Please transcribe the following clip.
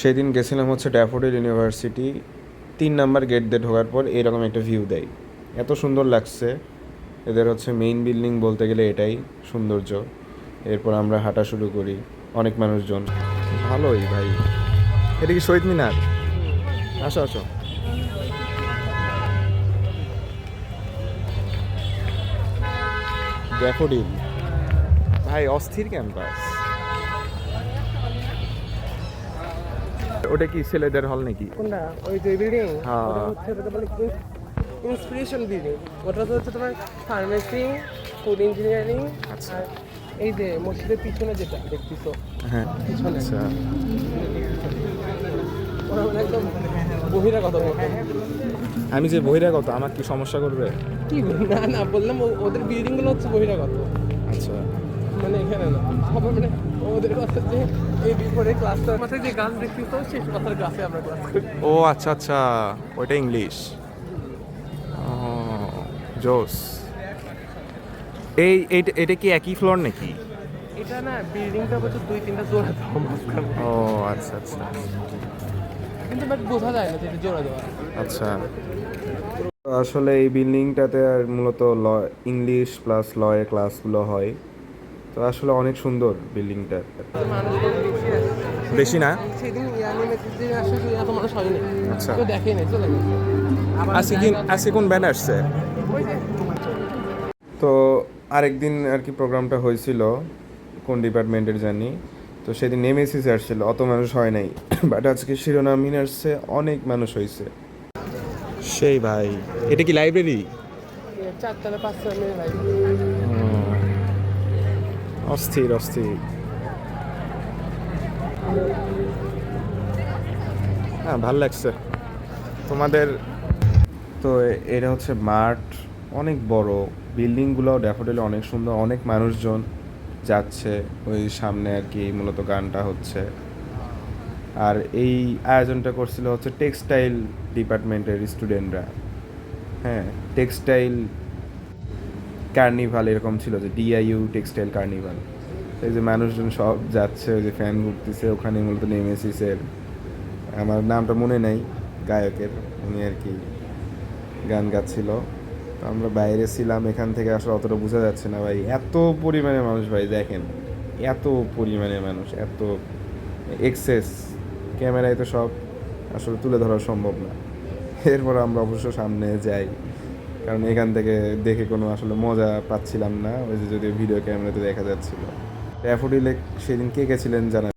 সেদিন গেছিলাম হচ্ছে ড্যাফোডিল ইউনিভার্সিটি, তিন নাম্বার গেট দিয়ে ঢোকার পর এরকম একটা ভিউ দেয়। এত সুন্দর লাগছে। এদের হচ্ছে মেইন বিল্ডিং বলতে গেলে এটাই, সৌন্দর্য। এরপর আমরা হাঁটা শুরু করি, অনেক মানুষজন। ভালোই ভাই। এটা কি শহীদ মিনার। আসো আসো। ড্যাফোডিল। ভাই, অস্থির ক্যাম্পাস ওটা কি ছেলেদের হল নাকি? কোনটা? ওই যে বিল্ডিং হ্যাঁ। ওটা হচ্ছে ওটা বলে ইন্সপিরেশন বিল্ডিং ওটা তো হচ্ছে তোমার ফার্মেসি ফুড ইঞ্জিনিয়ারিং আচ্ছা। আর এই যে মসজিদের পিছনে যেটা দেখতেছো। হ্যাঁ। পিছনে। আচ্ছা। ওরা মানে একদম বহিরাগত আমি যে বহিরাগত আমার কি সমস্যা করবে? কি না না বললাম ওদের বিল্ডিংগুলো হচ্ছে বহিরাগত। আচ্ছা। মানে এখানে না। সবাই মানে ওদের কথা যে এই মাথায় যে দেখতেছো শেষ মাথার গাছে আমরা ক্লাস করি। ও আচ্ছা আচ্ছা। ওইটা ইংলিশ জোস। এই এটা কি একই ফ্লোর নাকি? এটা না বিল্ডিংটা হচ্ছে দুই তিনটা জোড়া দেওয়া ও আচ্ছা আচ্ছা। কিন্তু বাট বোঝা যায় না যে জোড়া দেওয়া। আচ্ছা। আসলে এই বিল্ডিংটাতে আর মূলত ল ইংলিশ প্লাস লয়ের ক্লাসগুলো হয়। তো আসলে অনেক সুন্দর বিল্ডিংটা। বেশি না? আচ্ছা। তো দেখেই নাই। চলে গেছে। আবার আজকে আজকে কোন ব্যান্ড আসছে? তো আরেকদিন আর কি প্রোগ্রামটা হয়েছিল কোন ডিপার্টমেন্টের জানি। তো সেদিন নেমেসিস আসছিল অত মানুষ হয় নাই। বাট আজকে শিরোনামিন আসছে অনেক মানুষ হয়েছে। সেই ভাই। এটা কি লাইব্রেরি চারতলা পাঁচতলা লাইভ অস্থির অস্থির। হ্যাঁ ভালো লাগছে। তোমাদের তো এটা হচ্ছে মাঠ, অনেক বড়। বিল্ডিংগুলো ড্যাফোডিলে অনেক সুন্দর, অনেক মানুষজন যাচ্ছে। ওই সামনে আর কি মূলত গানটা হচ্ছে। আর এই আয়োজনটা করছিল হচ্ছে টেক্সটাইল ডিপার্টমেন্টের স্টুডেন্টরা। হ্যাঁ টেক্সটাইল কার্নিভাল এরকম ছিল যে ডিআইইউ টেক্সটাইল কার্নিভাল এই যে মানুষজন সব যাচ্ছে, ওই যে ফ্যান ঘুরতেছে, ওখানে মূলত নেমেসিসের আমার নামটা মনে নেই, গায়কের, উনি আর কি গান গাচ্ছিল। তো আমরা বাইরে ছিলাম, এখান থেকে আসলে অতটা বোঝা যাচ্ছে না ভাই। এত পরিমাণে মানুষ ভাই, দেখেন। এত পরিমাণে মানুষ, এত এক্সেস ক্যামেরায় তো সব আসলে তুলে ধরা সম্ভব না। এরপর আমরা অবশ্য সামনে যাই। কারণ এখান থেকে দেখে কোনো আসলে মজা পাচ্ছিলাম না। ওই যে যদি ভিডিও ক্যামেরাতে দেখা যাচ্ছিল। ড্যাফোডিলে সেদিন কে গেছিলেন জানা